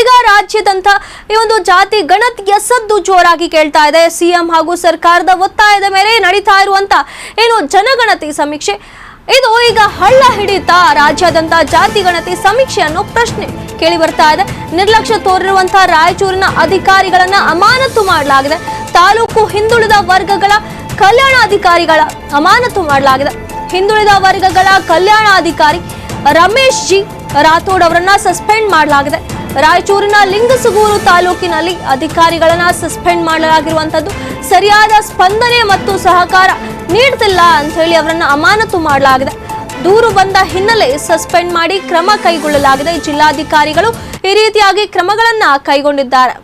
ಈಗ ರಾಜ್ಯದಂತ ಈ ಒಂದು ಜಾತಿ ಗಣತಿಯ ಸದ್ದು ಜೋರಾಗಿ ಕೇಳ್ತಾ ಇದೆ. ಸಿಎಂ ಹಾಗೂ ಸರ್ಕಾರದ ಒತ್ತಾಯದ ಮೇಲೆ ನಡೀತಾ ಇರುವಂತ ಏನು ಜನಗಣತಿ ಸಮೀಕ್ಷೆ, ಇದು ಈಗ ಹಳ್ಳ ಹಿಡಿತ. ರಾಜ್ಯಾದ್ಯಂತ ಜಾತಿ ಗಣತಿ ಸಮೀಕ್ಷೆ ಅನ್ನೋ ಪ್ರಶ್ನೆ ಕೇಳಿ ಬರ್ತಾ ಇದೆ. ನಿರ್ಲಕ್ಷ್ಯ ತೋರಿರುವಂತಹ ರಾಯಚೂರಿನ ಅಧಿಕಾರಿಗಳನ್ನ ಅಮಾನತು ಮಾಡಲಾಗಿದೆ. ತಾಲೂಕು ಹಿಂದುಳಿದ ವರ್ಗಗಳ ಕಲ್ಯಾಣಾಧಿಕಾರಿಗಳ ಅಮಾನತು ಮಾಡಲಾಗಿದೆ. ಹಿಂದುಳಿದ ವರ್ಗಗಳ ಕಲ್ಯಾಣಾಧಿಕಾರಿ ರಮೇಶ್ ಜಿ ರಾಥೋಡ್ ಅವರನ್ನ ಸಸ್ಪೆಂಡ್ ಮಾಡಲಾಗಿದೆ. ರಾಯಚೂರಿನ ಲಿಂಗಸುಗೂರು ತಾಲೂಕಿನಲ್ಲಿ ಅಧಿಕಾರಿಗಳನ್ನ ಸಸ್ಪೆಂಡ್ ಮಾಡಲಾಗಿರುವಂತದ್ದು. ಸರಿಯಾದ ಸ್ಪಂದನೆ ಮತ್ತು ಸಹಕಾರ ನೀಡ್ತಿಲ್ಲ ಅಂತ ಹೇಳಿ ಅವರನ್ನ ಅಮಾನತು ಮಾಡಲಾಗಿದೆ. ದೂರು ಬಂದ ಹಿನ್ನೆಲೆ ಸಸ್ಪೆಂಡ್ ಮಾಡಿ ಕ್ರಮ ಕೈಗೊಳ್ಳಲಾಗಿದೆ. ಜಿಲ್ಲಾಧಿಕಾರಿಗಳು ಈ ರೀತಿಯಾಗಿ ಕ್ರಮಗಳನ್ನ ಕೈಗೊಂಡಿದ್ದಾರೆ.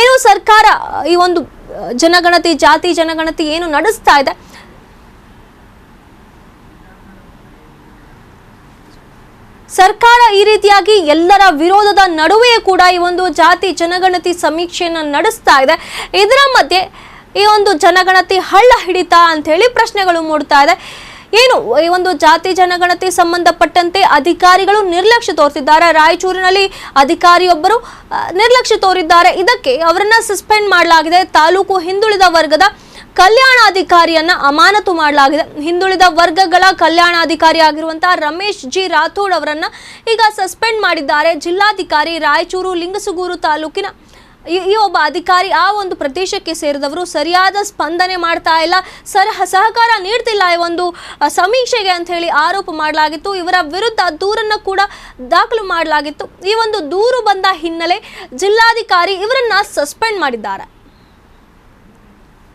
ಏನು ಸರ್ಕಾರ ಈ ಒಂದು ಜನಗಣತಿ, ಜಾತಿ ಜನಗಣತಿ ಏನು ನಡೆಸ್ತಾ ಇದೆ? ಸರ್ಕಾರ ಈ ರೀತಿಯಾಗಿ ಎಲ್ಲರ ವಿರೋಧದ ನಡುವೆಯೇ ಕೂಡ ಈ ಒಂದು ಜಾತಿ ಜನಗಣತಿ ಸಮೀಕ್ಷೆಯನ್ನು ನಡೆಸ್ತಾ ಇದೆ. ಇದರ ಮಧ್ಯೆ ಈ ಒಂದು ಜನಗಣತಿ ಹಳ್ಳ ಹಿಡಿತ ಅಂತ ಹೇಳಿ ಪ್ರಶ್ನೆಗಳು ಮೂಡ್ತಾ ಇದೆ. ಏನು, ಈ ಒಂದು ಜಾತಿ ಜನಗಣತಿ ಸಂಬಂಧಪಟ್ಟಂತೆ ಅಧಿಕಾರಿಗಳು ನಿರ್ಲಕ್ಷ್ಯ ತೋರ್ತಿದ್ದಾರೆ. ರಾಯಚೂರಿನಲ್ಲಿ ಅಧಿಕಾರಿಯೊಬ್ಬರು ನಿರ್ಲಕ್ಷ್ಯ ತೋರಿದ್ದಾರೆ. ಇದಕ್ಕೆ ಅವರನ್ನ ಸಸ್ಪೆಂಡ್ ಮಾಡಲಾಗಿದೆ. ತಾಲೂಕು ಹಿಂದುಳಿದ ವರ್ಗದ ಕಲ್ಯಾಣಾಧಿಕಾರಿಯನ್ನ ಅಮಾನತು ಮಾಡಲಾಗಿದೆ. ಹಿಂದುಳಿದ ವರ್ಗಗಳ ಕಲ್ಯಾಣಾಧಿಕಾರಿ ಆಗಿರುವಂತಹ ರಮೇಶ್ ಜಿ ರಾಥೋಡ್ ಅವರನ್ನ ಈಗ ಸಸ್ಪೆಂಡ್ ಮಾಡಿದ್ದಾರೆ. ಜಿಲ್ಲಾಧಿಕಾರಿ ರಾಯಚೂರು ಲಿಂಗಸುಗೂರು ತಾಲೂಕಿನ ಈ ಒಬ್ಬ ಅಧಿಕಾರಿ ಆ ಒಂದು ಪ್ರದೇಶಕ್ಕೆ ಸೇರಿದವರು ಸರಿಯಾದ ಸ್ಪಂದನೆ ಮಾಡ್ತಾ ಇಲ್ಲ. ಸರ್, ಸಹಕಾರ ನೀಡ್ತಿಲ್ಲ ಈ ಒಂದು ಸಮೀಕ್ಷೆಗೆ ಅಂತ ಹೇಳಿ ಆರೋಪ ಮಾಡಲಾಗಿತ್ತು. ಇವರ ವಿರುದ್ಧ ದೂರನ್ನು ಕೂಡ ದಾಖಲು ಮಾಡಲಾಗಿತ್ತು. ಈ ಒಂದು ದೂರು ಬಂದ ಹಿನ್ನೆಲೆ ಜಿಲ್ಲಾಧಿಕಾರಿ ಇವರನ್ನ ಸಸ್ಪೆಂಡ್ ಮಾಡಿದ್ದಾರೆ.